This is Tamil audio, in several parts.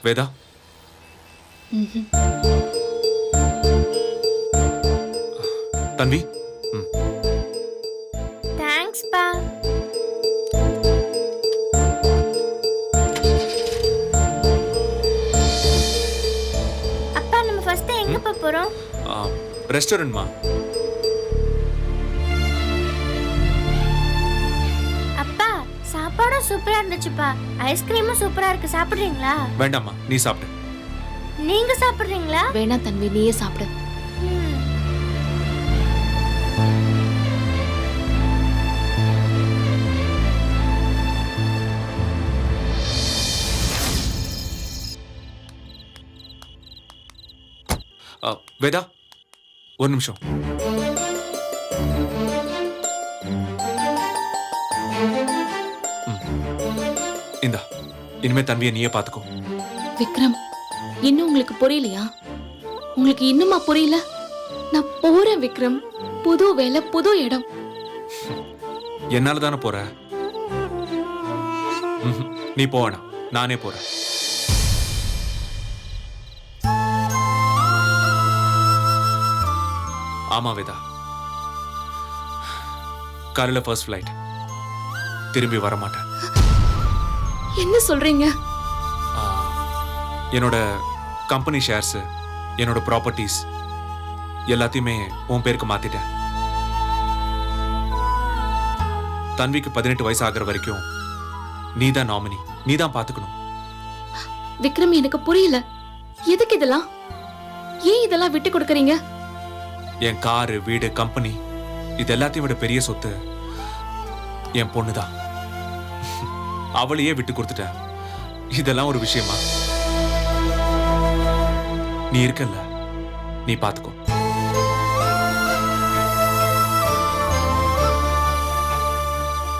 வேதா? தன்வி தேங்க்ஸ் பா அப்பா நம்ம ஃபர்ஸ்ட் எங்க போறோம்? ரெஸ்டாரண்ட்மா சாப்பாடும் சூப்பரா இருந்துச்சுப்பா. ஐஸ்கிரீமும் சூப்பரா இருக்கு. சாப்பிடுறீங்களா? வேண்டாம்மா நீ சாப்பிடு. நீங்க சாப்பிடுறீங்களா? வேணா தன்வி நீயே சாப்பிடு. வேதா ஒரு நிமிஷம். இந்தா இனிமே தன்வியை நீயே பார்த்துக்கோ. விக்ரம் இன்னும் உங்களுக்கு புரியலையா? உங்களுக்கு இன்னுமா புரியல? நான் போறேன் விக்ரம் புது வேலை புது இடம். என்னால தானே போற. நீ போவேணா நானே போறேன். ஆமா வேதா. காலையில் ஃபர்ஸ்ட் ஃப்ளைட் திரும்பி வர மாட்டேன் என்ன சொல்றீங்க? என்னோட கம்பெனி ஷேர்ஸ் என்னோட ப்ராப்பர்ட்டிஸ் எல்லாத்தையுமே உன் பேருக்கு மாத்திட்டேன். தன்விக்கு பதினெட்டு வயசு ஆகுற வரைக்கும் நீ தான் நாமினி நீ தான் பாத்துக்கணும் விக்ரம் எனக்கு புரியல. எதுக்கு இதெல்லாம்? ஏன் இதெல்லாம் விட்டு கொடுக்கறீங்க? என் காரு வீடு கம்பெனி இது எல்லாத்தையும் விட பெரிய சொத்து என் பொண்ணுதான் அவளையே விட்டு கொடுத்துட்டேன் இதெல்லாம் ஒரு விஷயமா? நீ இருக்கல்ல. நீ பாத்துக்கோ.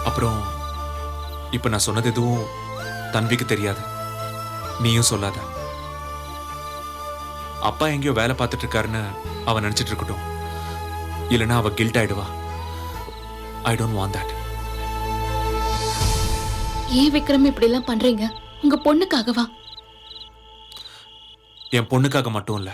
அப்புறம் இப்ப நான் சொன்னது எதுவும் தன்விக்கு தெரியாது. நீயும் சொல்லாத. அப்பா எங்கேயோ வேலை பார்த்துட்டு இருக்காருன்னு அவன் நினைச்சிட்டு இருக்கட்டும். இல்லைன்னா அவ கில்ட் ஆயிடுவா. ஐ டோன்ட் வாண்ட் தட் ஏன் விக்ரம் இப்படி எல்லாம் பண்றீங்க? உங்க பொண்ணுக்காகவா? என் பொண்ணுக்காக மட்டும் இல்லை.